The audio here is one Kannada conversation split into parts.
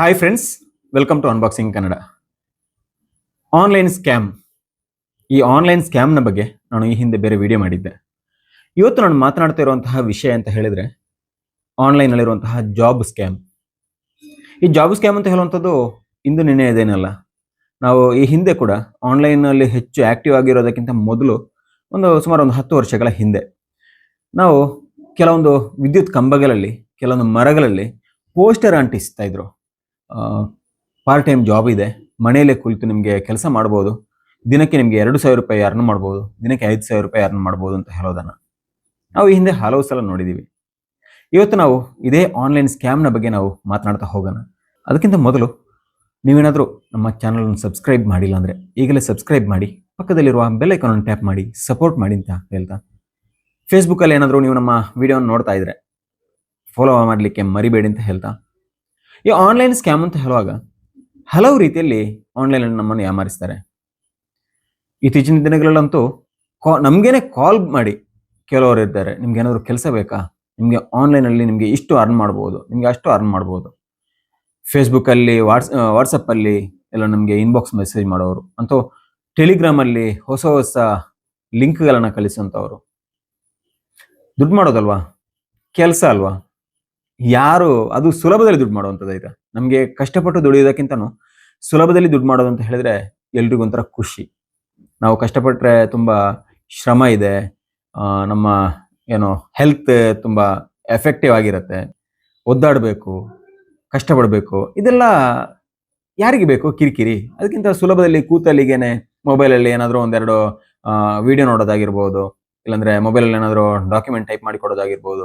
Hi friends welcome to unboxing Kannada online scam ಈ ಆನ್ಲೈನ್ ಸ್ಕ್ಯಾಮ್ನ ಬಗ್ಗೆ ನಾನು ಈ ಹಿಂದೆ ಬೇರೆ ವಿಡಿಯೋ ಮಾಡಿದ್ದೆ. ಇವತ್ತು ನಾನು ಮಾತನಾಡ್ತಾ ಇರುವಂತಹ ವಿಷಯ ಅಂತ ಹೇಳಿದರೆ ಆನ್ಲೈನಲ್ಲಿರುವಂತಹ ಜಾಬ್ ಸ್ಕ್ಯಾಮ್ ಈ ಜಾಬ್ ಸ್ಕ್ಯಾಮ್ ಅಂತ ಹೇಳುವಂಥದ್ದು ಇಂದು ನಿನ್ನೆ ಇದೇನಲ್ಲ ನಾವು ಈ ಹಿಂದೆ ಕೂಡ ಆನ್ಲೈನಲ್ಲಿ ಹೆಚ್ಚು ಆ್ಯಕ್ಟಿವ್ ಆಗಿರೋದಕ್ಕಿಂತ ಮೊದಲು ಒಂದು ಸುಮಾರು ಒಂದು ಹತ್ತು ವರ್ಷಗಳ ಹಿಂದೆ, ನಾವು ಕೆಲವೊಂದು ವಿದ್ಯುತ್ ಕಂಬಗಳಲ್ಲಿ, ಕೆಲವೊಂದು ಮರಗಳಲ್ಲಿ ಪೋಸ್ಟರ್ ಅಂಟಿಸ್ತಾ ಇದ್ರು. ಪಾರ್ಟ್ ಟೈಮ್ ಜಾಬ್ ಇದೆ. ಮನೆಯಲ್ಲೇ ಕುಳಿತು ನಿಮಗೆ ಕೆಲಸ ಮಾಡ್ಬೋದು. ದಿನಕ್ಕೆ ನಿಮಗೆ ಎರಡು ಸಾವಿರ ರೂಪಾಯಿ ಅರ್ನ್ ಮಾಡ್ಬೋದು. ದಿನಕ್ಕೆ ಐದು ಸಾವಿರ ರೂಪಾಯಿ ಅರ್ನ್ ಮಾಡ್ಬೋದು ಅಂತ ಹೇಳೋದನ್ನು. ನಾವು ಈ ಹಿಂದೆ ಹಲವು ಸಲ ನೋಡಿದ್ದೀವಿ ಇವತ್ತು ನಾವು ಇದೇ ಆನ್ಲೈನ್ ಸ್ಕ್ಯಾಮ್ನ ಬಗ್ಗೆ ನಾವು ಮಾತನಾಡ್ತಾ ಹೋಗೋಣ. ಅದಕ್ಕಿಂತ ಮೊದಲು ನೀವೇನಾದರೂ ನಮ್ಮ ಚಾನಲನ್ನು ಸಬ್ಸ್ಕ್ರೈಬ್ ಮಾಡಿಲ್ಲ ಅಂದರೆ ಈಗಲೇ ಸಬ್ಸ್ಕ್ರೈಬ್ ಮಾಡಿ, ಪಕ್ಕದಲ್ಲಿರುವ ಬೆಲ್ ಐಕಾನನ್ನು ಟ್ಯಾಪ್ ಮಾಡಿ ಸಪೋರ್ಟ್ ಮಾಡಿ ಅಂತ ಹೇಳ್ತಾ. ಫೇಸ್ಬುಕ್ಕಲ್ಲಿ ಏನಾದರೂ ನೀವು ನಮ್ಮ ವಿಡಿಯೋನ ನೋಡ್ತಾ ಇದ್ರೆ ಫಾಲೋ ಮಾಡಲಿಕ್ಕೆ ಮರಿಬೇಡಿ ಅಂತ ಹೇಳ್ತಾ. ಈ ಆನ್ಲೈನ್ ಸ್ಕ್ಯಾಮ್ ಅಂತ ಹೇಳುವಾಗ ಹಲವು ರೀತಿಯಲ್ಲಿ ಆನ್ಲೈನಲ್ಲಿ ನಮ್ಮನ್ನು ಯಾಮಾರಿಸ್ತಾರೆ. ಇತ್ತೀಚಿನ ದಿನಗಳಲ್ಲಂತೂ ಕಾ, ನಮಗೇನೆ ಕಾಲ್ ಮಾಡಿ ಕೆಲವರು ಇದ್ದಾರೆ. ನಿಮ್ಗೆ ಏನಾದರೂ ಕೆಲಸ ಬೇಕಾ? ನಿಮಗೆ ಆನ್ಲೈನಲ್ಲಿ ನಿಮಗೆ ಇಷ್ಟು ಅರ್ನ್ ಮಾಡ್ಬೋದು. ನಿಮಗೆ ಅಷ್ಟು ಅರ್ನ್ ಮಾಡ್ಬೋದು. ಫೇಸ್ಬುಕ್ಕಲ್ಲಿ ವಾಟ್ಸ್ ವಾಟ್ಸಪ್ಪಲ್ಲಿ ಎಲ್ಲ ನಮಗೆ ಇನ್ಬಾಕ್ಸ್ ಮೆಸೇಜ್ ಮಾಡೋರು. ಅಂತೂ ಟೆಲಿಗ್ರಾಮಲ್ಲಿ ಹೊಸ ಹೊಸ ಲಿಂಕ್ಗಳನ್ನು ಕಳಿಸುವಂಥವ್ರು ದುಡ್ಡು ಮಾಡೋದಲ್ವಾ? ಕೆಲಸ ಅಲ್ವಾ? ಯಾರು, ಅದು ಸುಲಭದಲ್ಲಿ ದುಡ್ಡು ಮಾಡುವಂಥದ್ದು ಈಗ ನಮಗೆ ಕಷ್ಟಪಟ್ಟು ದುಡಿಯೋದಕ್ಕಿಂತನೂ ಸುಲಭದಲ್ಲಿ ದುಡ್ಡು ಮಾಡೋದು ಅಂತ ಹೇಳಿದ್ರೆ ಎಲ್ರಿಗೂ ಒಂಥರ ಖುಷಿ. ನಾವು ಕಷ್ಟಪಟ್ಟರೆ ತುಂಬ ಶ್ರಮ ಇದೆ ನಮ್ಮ ಏನು ಹೆಲ್ತ್ ತುಂಬ ಎಫೆಕ್ಟಿವ್ ಆಗಿರುತ್ತೆ, ಒದ್ದಾಡಬೇಕು, ಕಷ್ಟಪಡಬೇಕು, ಇದೆಲ್ಲ ಯಾರಿಗೆ ಬೇಕು? ಕಿರಿಕಿರಿ. ಅದಕ್ಕಿಂತ ಸುಲಭದಲ್ಲಿ ಕೂತಲ್ಲಿಗೇನೆ ಮೊಬೈಲಲ್ಲಿ ಏನಾದರೂ ಒಂದೆರಡು ವಿಡಿಯೋ ನೋಡೋದಾಗಿರ್ಬೋದು, ಇಲ್ಲಾಂದರೆ ಮೊಬೈಲಲ್ಲಿ ಏನಾದರೂ ಡಾಕ್ಯುಮೆಂಟ್ ಟೈಪ್ ಮಾಡಿ ಕೊಡೋದಾಗಿರ್ಬೋದು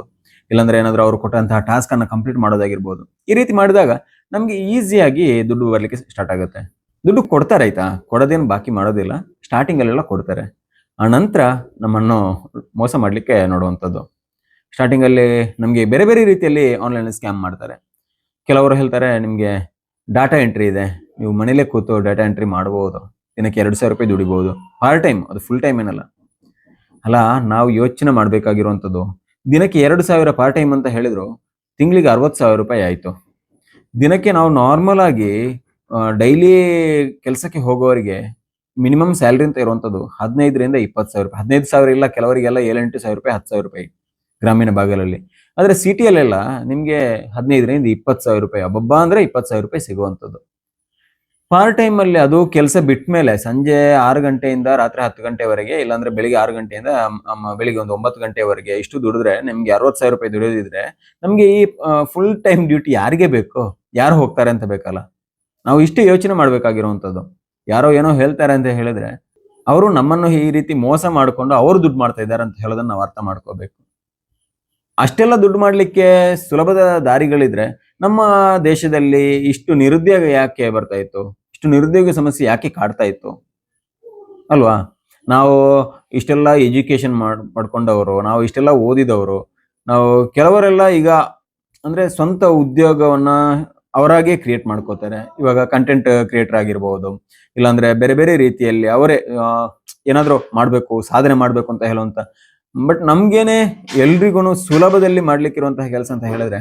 ಇಲ್ಲಾಂದ್ರೆ ಏನಾದರೂ ಅವ್ರು ಕೊಟ್ಟಂತಹ ಟಾಸ್ಕ್ ಅನ್ನ ಕಂಪ್ಲೀಟ್ ಮಾಡೋದಾಗಿರ್ಬೋದು. ಈ ರೀತಿ ಮಾಡಿದಾಗ ನಮ್ಗೆ ಈಸಿಯಾಗಿ ದುಡ್ಡು ಬರ್ಲಿಕ್ಕೆ ಸ್ಟಾರ್ಟ್ ಆಗುತ್ತೆ. ದುಡ್ಡು ಕೊಡ್ತಾರೆ ಆಯ್ತಾ? ಕೊಡೋದೇನು ಬಾಕಿ ಮಾಡೋದಿಲ್ಲ. ಸ್ಟಾರ್ಟಿಂಗ್ ಅಲ್ಲೆಲ್ಲ ಕೊಡ್ತಾರೆ. ಆ ನಂತರ ನಮ್ಮನ್ನು ಮೋಸ ಮಾಡಲಿಕ್ಕೆ ನೋಡುವಂಥದ್ದು. ಸ್ಟಾರ್ಟಿಂಗ್ ಅಲ್ಲಿ ನಮಗೆ ಬೇರೆ ಬೇರೆ ರೀತಿಯಲ್ಲಿ ಆನ್ಲೈನ್ ಸ್ಕ್ಯಾಮ್ ಮಾಡ್ತಾರೆ. ಕೆಲವರು ಹೇಳ್ತಾರೆ, ನಿಮಗೆ ಡಾಟಾ ಎಂಟ್ರಿ ಇದೆ. ನೀವು ಮನೇಲೇ ಕೂತು ಡಾಟಾ ಎಂಟ್ರಿ ಮಾಡ್ಬೋದು. ದಿನಕ್ಕೆ ಎರಡು ಸಾವಿರ ರೂಪಾಯಿ ದುಡಿಬೋದು. ಪಾರ್ಟ್ ಟೈಮ್ ಅದು ಫುಲ್ ಟೈಮ್ ಏನಲ್ಲ. ಅಲ್ಲ, ನಾವು ಯೋಚನೆ ಮಾಡಬೇಕಾಗಿರುವಂಥದ್ದು ದಿನಕ್ಕೆ ಎರಡು ಸಾವಿರ ಪಾರ್ಟ್ ಟೈಮ್ ಅಂತ ಹೇಳಿದ್ರು, ತಿಂಗಳಿಗೆ ಅರವತ್ತು ಸಾವಿರ ರೂಪಾಯಿ ಆಯಿತು. ದಿನಕ್ಕೆ ನಾವು ನಾರ್ಮಲ್ ಆಗಿ ಡೈಲಿ ಕೆಲಸಕ್ಕೆ ಹೋಗೋರಿಗೆ ಮಿನಿಮಮ್ ಸ್ಯಾಲ್ರಿ ಅಂತ ಇರುವಂಥದ್ದು ಹದಿನೈದರಿಂದ ಇಪ್ಪತ್ತು ಸಾವಿರ ರೂಪಾಯಿ. ಹದಿನೈದು ಸಾವಿರ ಇಲ್ಲ, ಕೆಲವರಿಗೆಲ್ಲ ಏಳೆಂಟು ಸಾವಿರ ರೂಪಾಯಿ, ಹತ್ತು ಸಾವಿರ ರೂಪಾಯಿ ಗ್ರಾಮೀಣ ಭಾಗದಲ್ಲಿ. ಆದರೆ ಸಿಟಿಯಲ್ಲೆಲ್ಲ ನಿಮಗೆ ಹದಿನೈದರಿಂದ ಇಪ್ಪತ್ತು ಸಾವಿರ ರೂಪಾಯಿ ಒಬ್ಬೊಬ್ಬ ಅಂದರೆ ಇಪ್ಪತ್ತು ಸಾವಿರ ರೂಪಾಯಿ ಸಿಗುವಂಥದ್ದು ಪಾರ್ಟ್ ಟೈಮ್ ಅಲ್ಲಿ ಅದು ಕೆಲಸ ಬಿಟ್ಟ ಮೇಲೆ ಸಂಜೆ ಆರು ಗಂಟೆಯಿಂದ ರಾತ್ರಿ ಹತ್ತು ಗಂಟೆವರೆಗೆ, ಇಲ್ಲಾಂದ್ರೆ ಬೆಳಿಗ್ಗೆ ಆರು ಗಂಟೆಯಿಂದ ಬೆಳಿಗ್ಗೆ ಒಂದು ಒಂಬತ್ತು ಗಂಟೆವರೆಗೆ ಇಷ್ಟು ದುಡಿದ್ರೆ ನಿಮ್ಗೆ ಅರವತ್ತು ಸಾವಿರ ರೂಪಾಯಿ ದುಡಿಯೋದಿದ್ರೆ ನಮ್ಗೆ ಈ ಫುಲ್ ಟೈಮ್ ಡ್ಯೂಟಿ ಯಾರಿಗೆ ಬೇಕು? ಯಾರು ಹೋಗ್ತಾರೆ ಅಂತ ಬೇಕಲ್ಲ? ನಾವು ಇಷ್ಟು ಯೋಚನೆ ಮಾಡ್ಬೇಕಾಗಿರುವಂಥದ್ದು. ಯಾರೋ ಏನೋ ಹೇಳ್ತಾರೆ ಅಂತ ಹೇಳಿದ್ರೆ ಅವರು ನಮ್ಮನ್ನು ಈ ರೀತಿ ಮೋಸ ಮಾಡಿಕೊಂಡು ಅವರು ದುಡ್ಡು ಮಾಡ್ತಾ ಇದ್ದಾರೆ ಅಂತ ಹೇಳೋದನ್ನ ನಾವು ಅರ್ಥ ಮಾಡ್ಕೋಬೇಕು. ಅಷ್ಟೆಲ್ಲ ದುಡ್ಡು ಮಾಡ್ಲಿಕ್ಕೆ ಸುಲಭದ ದಾರಿಗಳಿದ್ರೆ ನಮ್ಮ ದೇಶದಲ್ಲಿ ಇಷ್ಟು ನಿರುದ್ಯೋಗ ಯಾಕೆ ಬರ್ತಾ ಇತ್ತು? ಇಷ್ಟು ನಿರುದ್ಯೋಗ ಸಮಸ್ಯೆ ಯಾಕೆ ಕಾಡ್ತಾ ಇತ್ತು? ಅಲ್ವಾ? ನಾವು ಇಷ್ಟೆಲ್ಲ ಎಜುಕೇಶನ್ ಮಾಡ್ ಪಡ್ಕೊಂಡವರು ನಾವು ಇಷ್ಟೆಲ್ಲ ಓದಿದವರು, ನಾವು ಕೆಲವರೆಲ್ಲ ಈಗ ಅಂದ್ರೆ ಸ್ವಂತ ಉದ್ಯೋಗವನ್ನ ಅವರಾಗೆ ಕ್ರಿಯೇಟ್ ಮಾಡ್ಕೋತಾರೆ. ಇವಾಗ ಕಂಟೆಂಟ್ ಕ್ರಿಯೇಟರ್ ಆಗಿರ್ಬೋದು, ಇಲ್ಲಾಂದ್ರೆ ಬೇರೆ ಬೇರೆ ರೀತಿಯಲ್ಲಿ ಅವರೇ ಏನಾದ್ರೂ ಮಾಡ್ಬೇಕು, ಸಾಧನೆ ಮಾಡ್ಬೇಕು ಅಂತ ಹೇಳುವಂತ ಬಟ್ ನಮ್ಗೇನೆ ಎಲ್ರಿಗೂ ಸುಲಭದಲ್ಲಿ ಮಾಡ್ಲಿಕ್ಕಿರುವಂತಹ ಕೆಲಸ ಅಂತ ಹೇಳಿದ್ರೆ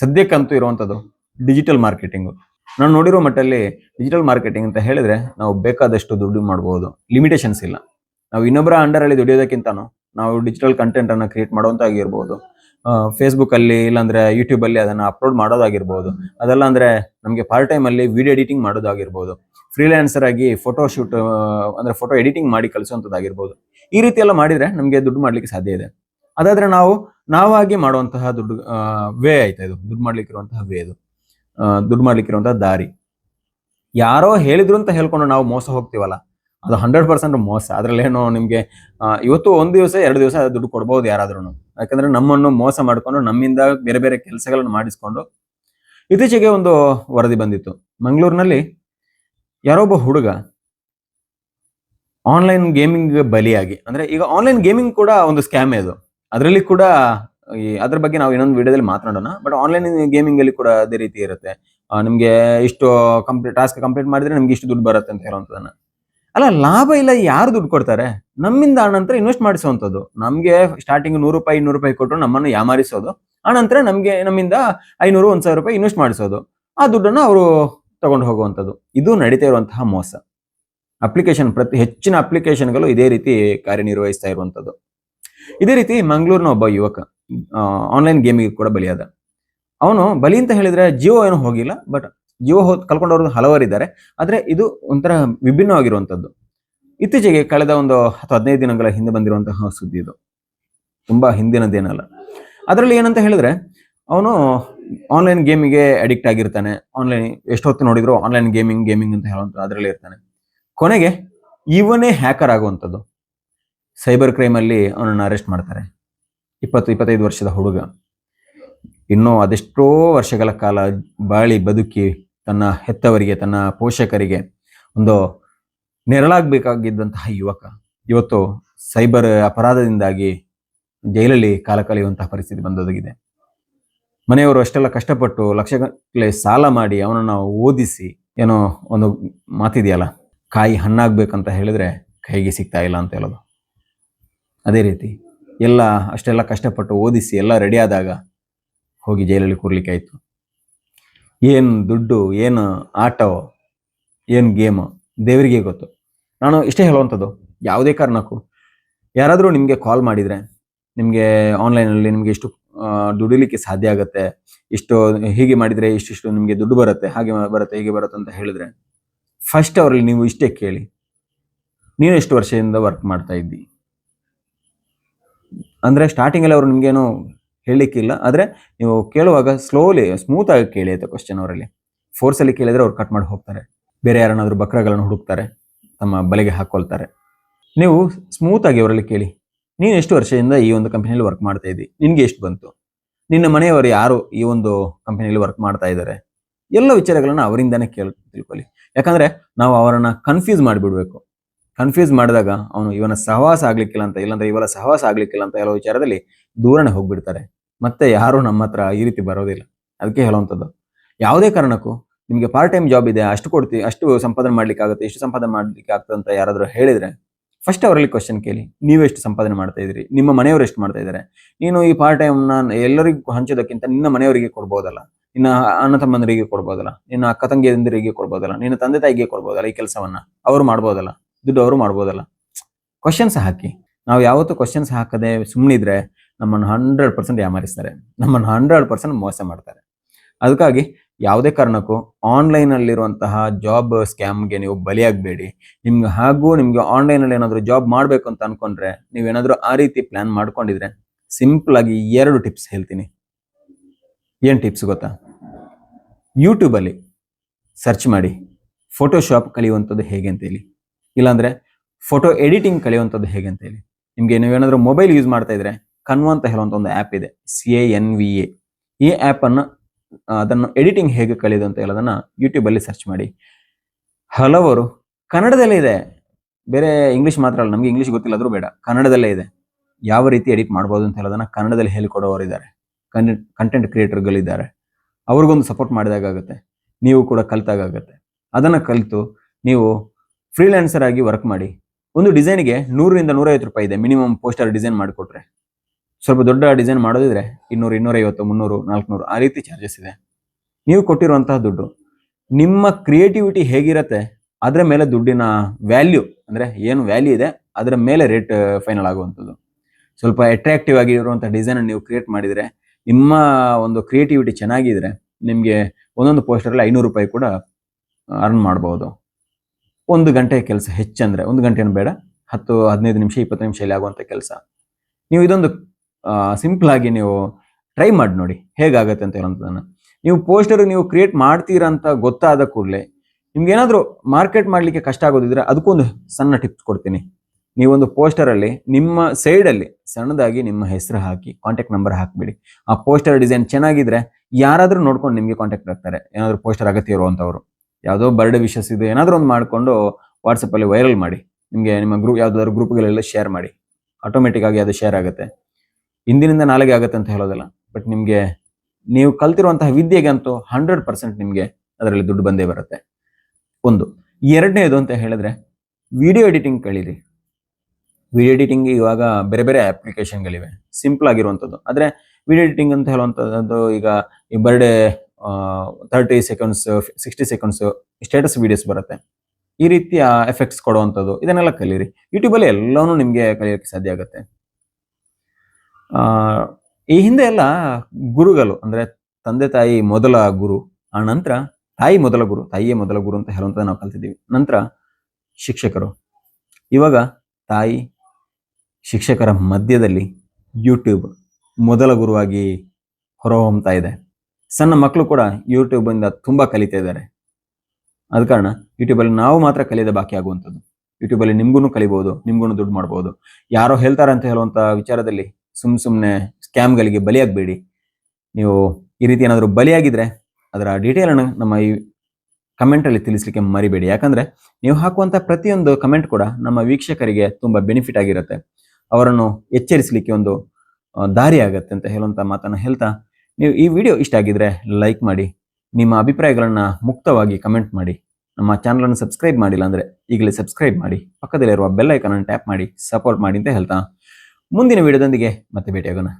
ಸದ್ಯಕ್ಕಂತೂ ಇರುವಂಥದ್ದು ಡಿಜಿಟಲ್ ಮಾರ್ಕೆಟಿಂಗು ನಾನು ನೋಡಿರೋ ಮಟ್ಟಲ್ಲಿ ಡಿಜಿಟಲ್ ಮಾರ್ಕೆಟಿಂಗ್ ಅಂತ ಹೇಳಿದ್ರೆ ನಾವು ಬೇಕಾದಷ್ಟು ದುಡ್ಡು ಮಾಡಬಹುದು ಲಿಮಿಟೇಷನ್ಸ್ ಇಲ್ಲ. ನಾವು ಇನ್ನೊಬ್ಬರ ಅಂಡರ್ ಅಲ್ಲಿ ದುಡಿಯೋದಕ್ಕಿಂತನೂ ನಾವು ಡಿಜಿಟಲ್ ಕಂಟೆಂಟ್ ಅನ್ನ ಕ್ರಿಯೇಟ್ ಮಾಡುವಂತಾಗಿರ್ಬೋದು. ಫೇಸ್ಬುಕ್ ಅಲ್ಲಿ, ಇಲ್ಲಾಂದ್ರೆ ಯೂಟ್ಯೂಬ್ ಅಲ್ಲಿ ಅದನ್ನ ಅಪ್ಲೋಡ್ ಮಾಡೋದಾಗಿರ್ಬೋದು. ಅದೆಲ್ಲ ಅಂದ್ರೆ ನಮಗೆ ಪಾರ್ಟ್ ಟೈಮ್ ಅಲ್ಲಿ ವಿಡಿಯೋ ಎಡಿಟಿಂಗ್ ಮಾಡೋದಾಗಿರ್ಬೋದು. ಫ್ರೀಲ್ಯಾನ್ಸರ್ ಆಗಿ ಫೋಟೋ ಶೂಟ್ ಅಂದ್ರೆ ಫೋಟೋ ಎಡಿಟಿಂಗ್ ಮಾಡಿ ಕಳಿಸುವಂಥದ್ದಾಗಿರ್ಬೋದು ಈ ರೀತಿ ಎಲ್ಲ ಮಾಡಿದ್ರೆ ನಮಗೆ ದುಡ್ಡು ಮಾಡ್ಲಿಕ್ಕೆ ಸಾಧ್ಯ ಇದೆ. ಅದಾದ್ರೆ ನಾವು ನಾವಾಗಿ ಮಾಡುವಂತಹ ದುಡ್ಡು ವೇ ಆಯ್ತಾ ಇದು? ದುಡ್ಡು ಮಾಡ್ಲಿಕ್ಕಿರುವಂತಹ ವೇ ಇದು. ದುಡ್ಡು ಮಾಡ್ಲಿಕ್ಕಿರುವಂತಹ ದಾರಿ. ಯಾರೋ ಹೇಳಿದ್ರು ಅಂತ ಹೇಳ್ಕೊಂಡು ನಾವು ಮೋಸ ಹೋಗ್ತೀವಲ್ಲ, ಅದು ಹಂಡ್ರೆಡ್ ಪರ್ಸೆಂಟ್ ಮೋಸ. ಅದ್ರಲ್ಲೇನೋ ನಿಮ್ಗೆ ಇವತ್ತು ಒಂದು ದಿವಸ, ಎರಡು ದಿವಸ ದುಡ್ಡು ಕೊಡ್ಬೋದು ಯಾರಾದ್ರೂ ಯಾಕಂದ್ರೆ ನಮ್ಮನ್ನು ಮೋಸ ಮಾಡ್ಕೊಂಡು, ನಮ್ಮಿಂದ ಬೇರೆ ಬೇರೆ ಕೆಲಸಗಳನ್ನು ಮಾಡಿಸ್ಕೊಂಡು ಇತ್ತೀಚೆಗೆ ಒಂದು ವರದಿ ಬಂದಿತ್ತು. ಮಂಗಳೂರಿನಲ್ಲಿ ಯಾರೊಬ್ಬ ಹುಡುಗ ಆನ್ಲೈನ್ ಗೇಮಿಂಗ್ ಬಲಿಯಾಗಿ, ಅಂದ್ರೆ ಈಗ ಆನ್ಲೈನ್ ಗೇಮಿಂಗ್ ಕೂಡ ಒಂದು ಸ್ಕ್ಯಾಮ್ ಅದು. ಅದರಲ್ಲಿ ಕೂಡ ಈ ಅದ್ರ ಬಗ್ಗೆ ನಾವು ಇನ್ನೊಂದು ವಿಡಿಯೋದಲ್ಲಿ ಮಾತನಾಡೋಣ. ಬಟ್ ಆನ್ಲೈನ್ ಗೇಮಿಂಗ್ ಅಲ್ಲಿ ಕೂಡ ಅದೇ ರೀತಿ ಇರುತ್ತೆ. ನಿಮ್ಗೆ ಇಷ್ಟು ಕಂಪ್ಲೀಟ್ ಟಾಸ್ಕ್ ಕಂಪ್ಲೀಟ್ ಮಾಡಿದ್ರೆ ನಮ್ಗೆ ಇಷ್ಟು ದುಡ್ಡು ಬರುತ್ತೆ ಅಂತ ಹೇಳುವಂಥದ್ದನ್ನ. ಅಲ್ಲ, ಲಾಭ ಇಲ್ಲ, ಯಾರು ದುಡ್ಡು ಕೊಡ್ತಾರೆ? ನಮ್ಮಿಂದ ಆನಂತರ ಇನ್ವೆಸ್ಟ್ ಮಾಡಿಸುವಂಥದ್ದು. ನಮ್ಗೆ ಸ್ಟಾರ್ಟಿಂಗ್ ನೂರು ರೂಪಾಯಿ, ಇನ್ನೂರು ರೂಪಾಯಿ ಕೊಟ್ಟರು ನಮ್ಮನ್ನು ಯಾಮಾರಿಸೋದು. ಆನಂತರ ನಮ್ಗೆ, ನಮ್ಮಿಂದ ಐನೂರು, ಒಂದ್ ಸಾವಿರ ರೂಪಾಯಿ ಇನ್ವೆಸ್ಟ್ ಮಾಡಿಸೋದು. ಆ ದುಡ್ಡನ್ನು ಅವರು ತಗೊಂಡು ಹೋಗುವಂಥದ್ದು. ಇದು ನಡೀತಾ ಇರುವಂತಹ ಮೋಸ. ಅಪ್ಲಿಕೇಶನ್ ಪ್ರತಿ ಹೆಚ್ಚಿನ ಅಪ್ಲಿಕೇಶನ್ಗಳು ಇದೇ ರೀತಿ ಕಾರ್ಯನಿರ್ವಹಿಸ್ತಾ ಇರುವಂಥದ್ದು. ಇದೇ ರೀತಿ ಮಂಗಳೂರಿನ ಒಬ್ಬ ಯುವಕ ಆನ್ಲೈನ್ ಗೇಮಿಗೆ ಕೂಡ ಬಲಿಯಾದ. ಅವನು ಬಲಿ ಅಂತ ಹೇಳಿದ್ರೆ ಜಿಯೋ ಏನು ಹೋಗಿಲ್ಲ ಬಟ್ ಜಿಯೋ ಹೋದ್ ಹಲವಾರು ಹಲವರಿದ್ದಾರೆ ಆದ್ರೆ ಇದು ಒಂಥರ ವಿಭಿನ್ನವಾಗಿರುವಂಥದ್ದು. ಇತ್ತೀಚೆಗೆ ಕಳೆದ ಒಂದು ಹತ್ತು ಹದಿನೈದು ದಿನಗಳ ಹಿಂದೆ ಬಂದಿರುವಂತಹ ಸುದ್ದಿ ಇದು. ತುಂಬಾ ಹಿಂದಿನದೇನಲ್ಲ. ಅದರಲ್ಲಿ ಏನಂತ ಹೇಳಿದ್ರೆ, ಅವನು ಆನ್ಲೈನ್ ಗೇಮಿಗೆ ಅಡಿಕ್ಟ್ ಆಗಿರ್ತಾನೆ. ಆನ್ಲೈನ್ ಎಷ್ಟೊತ್ತು ನೋಡಿದ್ರು ಆನ್ಲೈನ್ ಗೇಮಿಂಗ್ ಗೇಮಿಂಗ್ ಅಂತ ಹೇಳುವಂತ ಅದರಲ್ಲಿ ಇರ್ತಾನೆ. ಕೊನೆಗೆ ಇವನೇ ಹ್ಯಾಕರ್ ಆಗುವಂಥದ್ದು. ಸೈಬರ್ ಕ್ರೈಮ್ ಅಲ್ಲಿ ಅವನನ್ನು ಅರೆಸ್ಟ್ ಮಾಡ್ತಾರೆ. ಇಪ್ಪತ್ತು, ಇಪ್ಪತ್ತೈದು ವರ್ಷದ ಹುಡುಗ. ಇನ್ನೂ ಅದೆಷ್ಟೋ ವರ್ಷಗಳ ಕಾಲ ಬಾಳಿ ಬದುಕಿ ತನ್ನ ಹೆತ್ತವರಿಗೆ, ತನ್ನ ಪೋಷಕರಿಗೆ ಒಂದು ನೆರಳಾಗಬೇಕಾಗಿದ್ದಂತಹ ಯುವಕ. ಇವತ್ತು ಸೈಬರ್ ಅಪರಾಧದಿಂದಾಗಿ ಜೈಲಲ್ಲಿ ಕಾಲ ಕಳೆಯುವಂತಹ ಪರಿಸ್ಥಿತಿ ಬಂದೊದಗಿದೆ. ಮನೆಯವರು ಅಷ್ಟೆಲ್ಲ ಕಷ್ಟಪಟ್ಟು ಲಕ್ಷಗಟ್ಟಲೆ ಸಾಲ ಮಾಡಿ ಅವನನ್ನು ಓದಿಸಿ ಏನೋ ಒಂದು ಮಾತಿದೆಯಲ್ಲ, ಕಾಯಿ ಹಣ್ಣಾಗಬೇಕಂತ ಹೇಳಿದ್ರೆ ಕೈಗೆ ಸಿಗ್ತಾ ಇಲ್ಲ ಅಂತ ಹೇಳೋದು. ಅದೇ ರೀತಿ ಎಲ್ಲ ಅಷ್ಟೆಲ್ಲ ಕಷ್ಟಪಟ್ಟು ಓದಿಸಿ ಎಲ್ಲ ರೆಡಿ ಆದಾಗ ಹೋಗಿ ಜೈಲಲ್ಲಿ ಕೂರ್ಲಿಕ್ಕೆ ಆಯ್ತು. ಏನು ದುಡ್ಡು, ಏನು ಆಟವೋ ಏನು ಗೇಮು ದೇವರಿಗೆ ಗೊತ್ತು. ನಾನು ಇಷ್ಟೇ ಹೇಳುವಂಥದ್ದು, ಯಾವುದೇ ಕಾರಣಕ್ಕೂ. ಯಾರಾದರೂ ನಿಮಗೆ ಕಾಲ್ ಮಾಡಿದರೆ, ನಿಮಗೆ ಆನ್ಲೈನಲ್ಲಿ ನಿಮಗೆ ಇಷ್ಟು ದುಡಿಲಿಕ್ಕೆ ಸಾಧ್ಯ ಆಗುತ್ತೆ, ಇಷ್ಟು ಹೀಗೆ ಮಾಡಿದರೆ ಇಷ್ಟಿಷ್ಟು ನಿಮಗೆ ದುಡ್ಡು ಬರುತ್ತೆ, ಹಾಗೆ ಬರುತ್ತೆ, ಹೀಗೆ ಬರುತ್ತೆ ಅಂತ ಹೇಳಿದ್ರೆ ಫಸ್ಟ್ ಅವರಲ್ಲಿ ನೀವು ಇಷ್ಟೇ ಕೇಳಿ, ನೀನು ಎಷ್ಟು ವರ್ಷದಿಂದ ವರ್ಕ್ ಮಾಡ್ತಾ ಇದ್ದಿ? ಅಂದ್ರೆ ಸ್ಟಾರ್ಟಿಂಗ್ ಅಲ್ಲಿ ಅವರು ನಿಮಗೇನು ಹೇಳಲಿಕ್ಕಿಲ್ಲ ಆದ್ರೆ ನೀವು ಕೇಳುವಾಗ ಸ್ಲೋಲಿ ಸ್ಮೂತ್ ಆಗಿ ಕೇಳಿ ಅಂತ ಕ್ವಶನ್ ಅವರಲ್ಲಿ. ಫೋರ್ಸಲ್ಲಿ ಕೇಳಿದರೆ ಅವ್ರು ಕಟ್ ಮಾಡಿ ಹೋಗ್ತಾರೆ. ಬೇರೆ ಯಾರನ್ನಾದರೂ ಬಕ್ರಗಳನ್ನು ಹುಡುಕ್ತಾರೆ, ತಮ್ಮ ಬಲೆಗೆ ಹಾಕ್ಕೊಳ್ತಾರೆ ನೀವು ಸ್ಮೂತ್ ಆಗಿ ಅವರಲ್ಲಿ ಕೇಳಿ, ನೀನು ಎಷ್ಟು ವರ್ಷದಿಂದ ಈ ಒಂದು ಕಂಪನಿಯಲ್ಲಿ ವರ್ಕ್ ಮಾಡ್ತಾ ಇದ್ದಿ? ನಿನಗೆ ಎಷ್ಟು ಬಂತು? ನಿನ್ನ ಮನೆಯವರು ಯಾರು ಈ ಒಂದು ಕಂಪನಿಯಲ್ಲಿ ವರ್ಕ್ ಮಾಡ್ತಾ ಇದ್ದಾರೆ ಎಲ್ಲ ವಿಚಾರಗಳನ್ನ ಅವರಿಂದನೇ ಕೇಳಿ ತಿಳ್ಕೊಳ್ಳಿ. ಯಾಕಂದ್ರೆ ನಾವು ಅವರನ್ನು ಕನ್ಫ್ಯೂಸ್ ಮಾಡಿಬಿಡ್ಬೇಕು. ಕನ್ಫ್ಯೂಸ್ ಮಾಡಿದಾಗ ಅವನು ಇವನ ಸಹವಾಸ ಆಗ್ಲಿಕ್ಕಿಲ್ಲ ಅಂತ, ಇಲ್ಲಾಂದ್ರೆ ಇವರ ಸಹವಾಸ ಆಗ್ಲಿಕ್ಕಿಲ್ಲ ಅಂತ ಹೇಳೋ ವಿಚಾರದಲ್ಲಿ ದೂರನೇ ಹೋಗ್ಬಿಡ್ತಾರೆ. ಮತ್ತೆ ಯಾರು ನಮ್ಮ ಹತ್ರ ಈ ರೀತಿ ಬರೋದಿಲ್ಲ. ಅದಕ್ಕೆ ಹೇಳುವಂಥದ್ದು, ಯಾವುದೇ ಕಾರಣಕ್ಕೂ ನಿಮಗೆ ಪಾರ್ಟ್ ಟೈಮ್ ಜಾಬ್ ಇದೆ, ಅಷ್ಟು ಕೊಡ್ತೀವಿ ಅಷ್ಟು ಸಂಪಾದನೆ ಮಾಡ್ಲಿಕ್ಕೆ ಆಗುತ್ತೆ ಎಷ್ಟು ಸಂಪಾದನೆ ಮಾಡ್ಲಿಕ್ಕೆ ಆಗ್ತದೆ ಅಂತ ಯಾರಾದರೂ ಹೇಳಿದ್ರೆ ಫಸ್ಟ್ ಅವರಲ್ಲಿ ಕ್ವಶನ್ ಕೇಳಿ ನೀವೆಷ್ಟು ಸಂಪಾದನೆ ಮಾಡ್ತಾ ಇದ್ರಿ ನಿಮ್ಮ ಮನೆಯವರು ಎಷ್ಟು ಮಾಡ್ತಾ ಇದ್ದಾರೆ? ನೀನು ಈ ಪಾರ್ಟ್ ಟೈಮ್ನ ಎಲ್ಲರಿಗೂ ಹಂಚೋದಕ್ಕಿಂತ ನಿನ್ನ ಮನೆಯವರಿಗೆ ಕೊಡ್ಬೋದಲ್ಲ, ನಿನ್ನ ಅಣ್ಣ ತಮ್ಮಂದರಿಗೆ ಕೊಡ್ಬೋದಲ್ಲ, ನಿನ್ನ ಅಕ್ಕ ತಂಗಿಯಂದಿರಿಗೆ ಕೊಡ್ಬೋದಲ್ಲ, ನಿನ್ನ ತಂದೆ ತಾಯಿಗೆ ಕೊಡ್ಬೋದಲ್ಲ ಈ ಕೆಲಸವನ್ನ? ಅವರು ಮಾಡ್ಬೋದಲ್ಲ. ದುಡ್ಡು ಅವರು ಮಾಡ್ಬೋದಲ್ಲ. ಕ್ವಶನ್ಸ್ ಹಾಕಿ. ನಾವು ಯಾವತ್ತೂ ಕ್ವಶನ್ಸ್ ಹಾಕದೆ ಸುಮ್ಮನಿದ್ರೆ ನಮ್ಮನ್ನು ಹಂಡ್ರೆಡ್ ಪರ್ಸೆಂಟ್ ಯಾಮಾರಿಸ್ತಾರೆ. ನಮ್ಮನ್ನು ಹಂಡ್ರೆಡ್ ಪರ್ಸೆಂಟ್ ಮೋಸ ಮಾಡ್ತಾರೆ. ಅದಕ್ಕಾಗಿ ಯಾವುದೇ ಕಾರಣಕ್ಕೂ ಆನ್ಲೈನ್ ಅಲ್ಲಿರುವಂತಹ ಜಾಬ್ ಸ್ಕ್ಯಾಮ್ಗೆ ನೀವು ಬಲಿಯಾಗಬೇಡಿ. ನಿಮ್ಗೆ ಹಾಗೂ ನಿಮಗೆ ಆನ್ಲೈನ್ ಅಲ್ಲಿ ಏನಾದರೂ ಜಾಬ್ ಮಾಡಬೇಕು ಅಂತ ಅನ್ಕೊಂಡ್ರೆ ನೀವೇನಾದರೂ ಆ ರೀತಿ ಪ್ಲಾನ್ ಮಾಡ್ಕೊಂಡಿದ್ರೆ ಸಿಂಪಲ್ ಆಗಿ ಎರಡು ಟಿಪ್ಸ್ ಹೇಳ್ತೀನಿ. ಏನು ಟಿಪ್ಸ್ ಗೊತ್ತಾ? ಯೂಟ್ಯೂಬಲ್ಲಿ ಸರ್ಚ್ ಮಾಡಿ. ಫೋಟೋಶಾಪ್ ಕಲಿಯುವಂಥದ್ದು ಹೇಗೆ ಅಂತ ಹೇಳಿ ಇಲ್ಲಾಂದ್ರೆ ಫೋಟೋ ಎಡಿಟಿಂಗ್ ಕಲಿಯುವಂಥದ್ದು ಹೇಗೆ ಅಂತ ಹೇಳಿ. ನಿಮಗೆ ನೀವು ಏನಾದರೂ ಮೊಬೈಲ್ ಯೂಸ್ ಮಾಡ್ತಾ ಇದ್ರೆ ಕನ್ವ ಅಂತ ಹೇಳುವಂಥ ಒಂದು ಆ್ಯಪ್ ಇದೆ C A N V A ಈ ಆ್ಯಪನ್ನು ಅದನ್ನು ಎಡಿಟಿಂಗ್ ಹೇಗೆ ಕಲಿಯೋದು ಅಂತ ಹೇಳೋದನ್ನು ಯೂಟ್ಯೂಬಲ್ಲಿ ಸರ್ಚ್ ಮಾಡಿ. ಹಲವರು ಕನ್ನಡದಲ್ಲೇ ಇದೆ. ಬೇರೆ ಇಂಗ್ಲೀಷ್ ಮಾತ್ರ ಅಲ್ಲ, ನಮಗೆ ಇಂಗ್ಲೀಷ್ ಗೊತ್ತಿಲ್ಲ, ಆದ್ರೂ ಬೇಡ. ಕನ್ನಡದಲ್ಲೇ ಇದೆ. ಯಾವ ರೀತಿ ಎಡಿಟ್ ಮಾಡ್ಬೋದು ಅಂತ ಹೇಳೋದನ್ನು ಕನ್ನಡದಲ್ಲಿ ಹೇಳಿಕೊಡೋರು ಇದ್ದಾರೆ ಕಂಟೆಂಟ್ ಕ್ರಿಯೇಟರ್ಗಳಿದ್ದಾರೆ ಅವ್ರಿಗೊಂದು ಸಪೋರ್ಟ್ ಮಾಡಿದಾಗುತ್ತೆ ನೀವು ಕೂಡ ಕಲಿತಾಗುತ್ತೆ ಅದನ್ನು ಕಲಿತು ನೀವು ಫ್ರೀಲ್ಯಾನ್ಸರ್ ಆಗಿ ವರ್ಕ್ ಮಾಡಿ. ಒಂದು ಡಿಸೈನ್ಗೆ ನೂರರಿಂದ ನೂರೈವತ್ತು ರೂಪಾಯಿ ಇದೆ ಮಿನಿಮಮ್ ಪೋಸ್ಟರ್ ಡಿಸೈನ್ ಮಾಡಿಕೊಟ್ರೆ. ಸ್ವಲ್ಪ ದೊಡ್ಡ ಡಿಸೈನ್ ಮಾಡೋದಿದ್ರೆ ಇನ್ನೂರು, ಇನ್ನೂರೈವತ್ತು, ಮುನ್ನೂರು, ನಾಲ್ಕುನೂರು ಆ ರೀತಿ ಚಾರ್ಜಸ್ ಇದೆ. ನೀವು ಕೊಟ್ಟಿರುವಂತಹ ದುಡ್ಡು, ನಿಮ್ಮ ಕ್ರಿಯೇಟಿವಿಟಿ ಹೇಗಿರತ್ತೆ, ಅದರ ಮೇಲೆ ದುಡ್ಡಿನ ವ್ಯಾಲ್ಯೂ ಅಂದ್ರೆ ಏನು ವ್ಯಾಲ್ಯೂ ಇದೆ, ಅದರ ಮೇಲೆ ರೇಟ್ ಫೈನಲ್ ಆಗುವಂಥದ್ದು. ಸ್ವಲ್ಪ ಅಟ್ರಾಕ್ಟಿವ್ ಆಗಿರುವಂಥ ಡಿಸೈನ್ ನೀವು ಕ್ರಿಯೇಟ್ ಮಾಡಿದ್ರೆ, ನಿಮ್ಮ ಒಂದು ಕ್ರಿಯೇಟಿವಿಟಿ ಚೆನ್ನಾಗಿದ್ರೆ, ನಿಮಗೆ ಒಂದೊಂದು ಪೋಸ್ಟರಲ್ಲಿ ಐನೂರು ರೂಪಾಯಿ ಕೂಡ ಅರ್ನ್ ಮಾಡಬಹುದು ಒಂದು ಗಂಟೆ ಕೆಲಸ ಹೆಚ್ಚಂದ್ರೆ, ಒಂದು ಗಂಟೆ ಏನು ಬೇಡ, ಹತ್ತು, ಹದಿನೈದು ನಿಮಿಷ, ಇಪ್ಪತ್ತು ನಿಮಿಷದಲ್ಲಿ ಆಗುವಂಥ ಕೆಲಸ. ನೀವು ಇದೊಂದು ಸಿಂಪಲ್ ಆಗಿ ನೀವು ಟ್ರೈ ಮಾಡಿ ನೋಡಿ, ಹೇಗಾಗತ್ತೆ ಅಂತ ಹೇಳುವಂಥದ್ದನ್ನು. ನೀವು ಪೋಸ್ಟರ್ ನೀವು ಕ್ರಿಯೇಟ್ ಮಾಡ್ತೀರಾ ಅಂತ ಗೊತ್ತಾದ ಕೂಡಲೇ, ನಿಮ್ಗೆ ಏನಾದರೂ ಮಾರ್ಕೆಟ್ ಮಾಡಲಿಕ್ಕೆ ಕಷ್ಟ ಆಗೋದಿದ್ರೆ ಅದಕ್ಕೊಂದು ಸಣ್ಣ ಟಿಪ್ಸ್ ಕೊಡ್ತೀನಿ. ನೀವೊಂದು ಪೋಸ್ಟರ್ ಅಲ್ಲಿ, ನಿಮ್ಮ ಸೈಡ್ ಅಲ್ಲಿ ಸಣ್ಣದಾಗಿ ನಿಮ್ಮ ಹೆಸರು ಹಾಕಿ ಕಾಂಟ್ಯಾಕ್ಟ್ ನಂಬರ್ ಹಾಕಿಬಿಡಿ. ಆ ಪೋಸ್ಟರ್ ಡಿಸೈನ್ ಚೆನ್ನಾಗಿದ್ರೆ ಯಾರಾದರೂ ನೋಡ್ಕೊಂಡು ನಿಮಗೆ ಕಾಂಟ್ಯಾಕ್ಟ್ ಆಗ್ತಾರೆ. ಏನಾದರೂ ಪೋಸ್ಟರ್ ಅಗತ್ಯ ಇರುವಂತವ್ರು ಯಾವುದೋ ಬರ್ಡೇ ವಿಶಸ್ ಇದೆ, ಏನಾದರೂ ಒಂದು ಮಾಡಿಕೊಂಡು ವಾಟ್ಸಪ್ಪಲ್ಲಿ ವೈರಲ್ ಮಾಡಿ. ನಿಮಗೆ ನಿಮ್ಮ ಗ್ರೂಪ್ ಯಾವುದಾದ್ರು ಗ್ರೂಪ್ಗಳೆಲ್ಲ ಶೇರ್ ಮಾಡಿ. ಆಟೋಮೆಟಿಕ್ ಆಗಿ ಅದು ಶೇರ್ ಆಗುತ್ತೆ. ಇಂದಿನಿಂದ ನಾಳೆಗೆ ಆಗುತ್ತೆ ಅಂತ ಹೇಳೋದಲ್ಲ ಬಟ್ ನಿಮಗೆ ನೀವು ಕಲ್ತಿರುವಂತಹ ವಿದ್ಯೆಗೆ ಅಂತೂ ಹಂಡ್ರೆಡ್ ಪರ್ಸೆಂಟ್ ನಿಮಗೆ ಅದರಲ್ಲಿ ದುಡ್ಡು ಬಂದೇ ಬರುತ್ತೆ. ಒಂದು. ಎರಡನೇದು ಅಂತ ಹೇಳಿದ್ರೆ ವಿಡಿಯೋ ಎಡಿಟಿಂಗ್ ಕಳೀರಿ. ವಿಡಿಯೋ ಎಡಿಟಿಂಗ್ ಇವಾಗ ಬೇರೆ ಬೇರೆ ಅಪ್ಲಿಕೇಶನ್ಗಳಿವೆ ಸಿಂಪಲ್ ಆಗಿರುವಂಥದ್ದು. ಆದರೆ ವಿಡಿಯೋ ಎಡಿಟಿಂಗ್ ಅಂತ ಹೇಳುವಂಥದ್ದು ಈಗ ಈ birthday thirty seconds sixty seconds status videos ಬರುತ್ತೆ. ಈ ರೀತಿಯ ಎಫೆಕ್ಟ್ಸ್ ಕೊಡುವಂಥದ್ದು ಇದನ್ನೆಲ್ಲ ಕಲೀರಿ. ಯೂಟ್ಯೂಬಲ್ಲಿ ಎಲ್ಲವೂ ನಿಮಗೆ ಕಲಿಯೋಕ್ಕೆ ಸಾಧ್ಯ ಆಗುತ್ತೆ. ಈ ಹಿಂದೆ ಎಲ್ಲ ಗುರುಗಳು, ಅಂದ್ರೆ ತಂದೆ ತಾಯಿ ಮೊದಲ ಗುರು, ಆ ನಂತರ ತಾಯಿ ಮೊದಲ ಗುರು, ತಾಯಿಯೇ ಮೊದಲ ಗುರು ಅಂತ ಹೇಳುವಂಥದ್ದು ನಾವು ಕಲ್ತಿದ್ದೀವಿ. ನಂತರ ಶಿಕ್ಷಕರು. ಇವಾಗ ತಾಯಿ ಶಿಕ್ಷಕರ ಮಧ್ಯದಲ್ಲಿ ಯೂಟ್ಯೂಬ್ ಮೊದಲ ಗುರುವಾಗಿ ಹೊರಹೊಮ್ತಾ ಇದೆ. ಸಣ್ಣ ಮಕ್ಕಳು ಕೂಡ ಯೂಟ್ಯೂಬಿಂದ ತುಂಬ ಕಲಿತಾ ಇದ್ದಾರೆ. ಆದ ಕಾರಣ ಯೂಟ್ಯೂಬಲ್ಲಿ ನಾವು ಮಾತ್ರ ಕಲಿಯದ ಬಾಕಿ ಆಗುವಂಥದ್ದು. ಯೂಟ್ಯೂಬಲ್ಲಿ ನಿಮ್ಗೂ ಕಲಿಬಹುದು ನಿಮ್ಗೂ ದುಡ್ಡು ಮಾಡ್ಬೋದು. ಯಾರೋ ಹೇಳ್ತಾರೆ ಅಂತ ಹೇಳುವಂಥ ವಿಚಾರದಲ್ಲಿ ಸುಮ್ ಸುಮ್ಮನೆ ಸ್ಕ್ಯಾಮ್ಗಳಿಗೆ ಬಲಿಯಾಗಬೇಡಿ. ನೀವು ಈ ರೀತಿ ಏನಾದರೂ ಬಲಿಯಾಗಿದ್ರೆ ಅದರ ಡೀಟೇಲ್ ಅನ್ನು ನಮ್ಮ ಈ ಕಮೆಂಟಲ್ಲಿ ತಿಳಿಸ್ಲಿಕ್ಕೆ ಮರಿಬೇಡಿ. ಯಾಕಂದರೆ ನೀವು ಹಾಕುವಂಥ ಪ್ರತಿಯೊಂದು ಕಮೆಂಟ್ ಕೂಡ ನಮ್ಮ ವೀಕ್ಷಕರಿಗೆ ತುಂಬ ಬೆನಿಫಿಟ್ ಆಗಿರುತ್ತೆ. ಅವರನ್ನು ಎಚ್ಚರಿಸಲಿಕ್ಕೆ ಒಂದು ದಾರಿ ಆಗತ್ತೆ ಅಂತ ಹೇಳುವಂಥ ಮಾತನ್ನು ಹೇಳ್ತಾ ನೀವು ಈ ವಿಡಿಯೋ ಇಷ್ಟ ಆಗಿದ್ರೆ ಲೈಕ್ ಮಾಡಿ, ನಿಮ್ಮ ಅಭಿಪ್ರಾಯಗಳನ್ನು ಮುಕ್ತವಾಗಿ ಕಮೆಂಟ್ ಮಾಡಿ, ನಮ್ಮ ಚಾನಲನ್ನು ಸಬ್ಸ್ಕ್ರೈಬ್ ಮಾಡಿಲ್ಲ ಅಂದ್ರೆ ಈಗಲೇ ಸಬ್ಸ್ಕ್ರೈಬ್ ಮಾಡಿ, ಪಕ್ಕದಲ್ಲಿರುವ ಬೆಲ್ ಐಕನನ್ನು ಟ್ಯಾಪ್ ಮಾಡಿ ಸಪೋರ್ಟ್ ಮಾಡಿ ಅಂತ ಹೇಳ್ತಾ ಮುಂದಿನ ವಿಡಿಯೋದೊಂದಿಗೆ ಮತ್ತೆ ಭೇಟಿಯಾಗೋಣ.